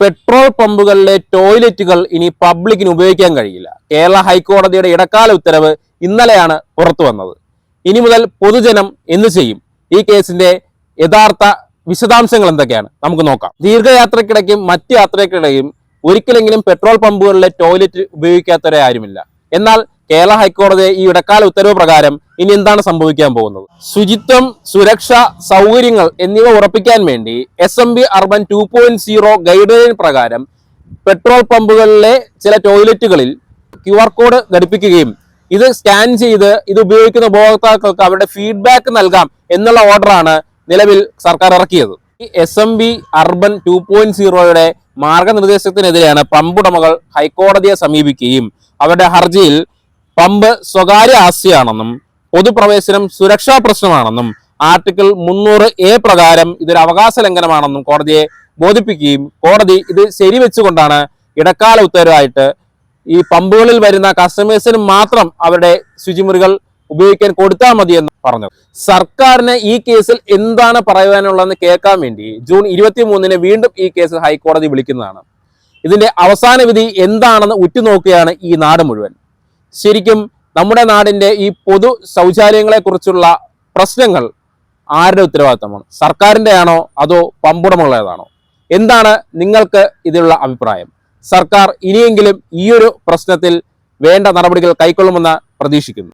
Petrol പമ്പുകളിലെ ടോയ്ലറ്റുകൾ ഇനി പബ്ലിക്കിന് ഉപയോഗിക്കാൻ കഴിയില്ല. കേരള ഹൈക്കോടതിയുടെ ഇടക്കാല ഉത്തരവ് ഇന്നലെയാണ് പുറത്തു വന്നത്. ഇനി മുതൽ പൊതുജനം എന്ത് ചെയ്യും? ഈ കേസിന്റെ യഥാർത്ഥ വിശദാംശങ്ങൾ എന്തൊക്കെയാണ്? നമുക്ക് നോക്കാം. ദീർഘയാത്രക്കിടയ്ക്കും മറ്റ് യാത്രക്കിടയും ഒരിക്കലെങ്കിലും പെട്രോൾ പമ്പുകളിലെ ടോയ്ലറ്റ് ഉപയോഗിക്കാത്തവരെ ആരുമില്ല. എന്നാൽ കേരള ഹൈക്കോടതി ഈ ഇടക്കാല ഉത്തരവ് പ്രകാരം ഇനി എന്താണ് സംഭവിക്കാൻ പോകുന്നത്? ശുചിത്വം സുരക്ഷ സൗകര്യങ്ങൾ എന്നിവ ഉറപ്പിക്കാൻ വേണ്ടി S M B urban two point zero guideline പ്രകാരം പെട്രോൾ പമ്പുകളിലെ ചില ടോയ്ലറ്റുകളിൽ ക്യു ആർ കോഡ് ഘടിപ്പിക്കുകയും ഇത് സ്കാൻ ചെയ്ത് ഇത് ഉപയോഗിക്കുന്ന ഉപഭോക്താക്കൾക്ക് അവരുടെ ഫീഡ്ബാക്ക് നൽകാം എന്നുള്ള ഓർഡറാണ് നിലവിൽ സർക്കാർ ഇറക്കിയത്. ഈ S M B urban two point സീറോയുടെ മാർഗനിർദ്ദേശത്തിനെതിരെയാണ് പമ്പുടമകൾ ഹൈക്കോടതിയെ സമീപിക്കുകയും അവരുടെ ഹർജിയിൽ പമ്പ് സ്വകാര്യ ആസ്തിയാണെന്നും പൊതുപ്രവേശനം സുരക്ഷാ പ്രശ്നമാണെന്നും ആർട്ടിക്കിൾ മുന്നൂറ് എ പ്രകാരം ഇതൊരു അവകാശ ലംഘനമാണെന്നും കോടതിയെ ബോധിപ്പിക്കുകയും കോടതി ഇത് ശരിവെച്ചുകൊണ്ടാണ് ഇടക്കാല ഉത്തരവായിട്ട് ഈ പമ്പുകളിൽ വരുന്ന കസ്റ്റമേഴ്സിന് മാത്രം അവരുടെ ശുചിമുറികൾ ഉപയോഗിക്കാൻ കൊടുത്താൽ മതി എന്ന് പറഞ്ഞു സർക്കാരിന് ഈ കേസിൽ എന്താണ് പറയാനുള്ളതെന്ന് കേൾക്കാൻ വേണ്ടി ജൂൺ ഇരുപത്തി മൂന്നിന് വീണ്ടും ഈ കേസ് ഹൈക്കോടതി വിളിക്കുന്നതാണ്. ഇതിന്റെ അവസാന വിധി എന്താണെന്ന് ഉറ്റുനോക്കുകയാണ് ഈ നാട് മുഴുവൻ. ശരിക്കും നമ്മുടെ നാടിന്റെ ഈ പൊതു ശൗചാലയങ്ങളെ കുറിച്ചുള്ള പ്രശ്നങ്ങൾ ആരുടെ ഉത്തരവാദിത്തമാണ്? സർക്കാരിന്റെ ആണോ അതോ പമ്പുടമുള്ളതാണോ എന്താണ് നിങ്ങൾക്ക് ഇതിലുള്ള അഭിപ്രായം? സർക്കാർ ഇനിയെങ്കിലും ഈയൊരു പ്രശ്നത്തിൽ വേണ്ട നടപടികൾ കൈക്കൊള്ളുമെന്ന് പ്രതീക്ഷിക്കുന്നു.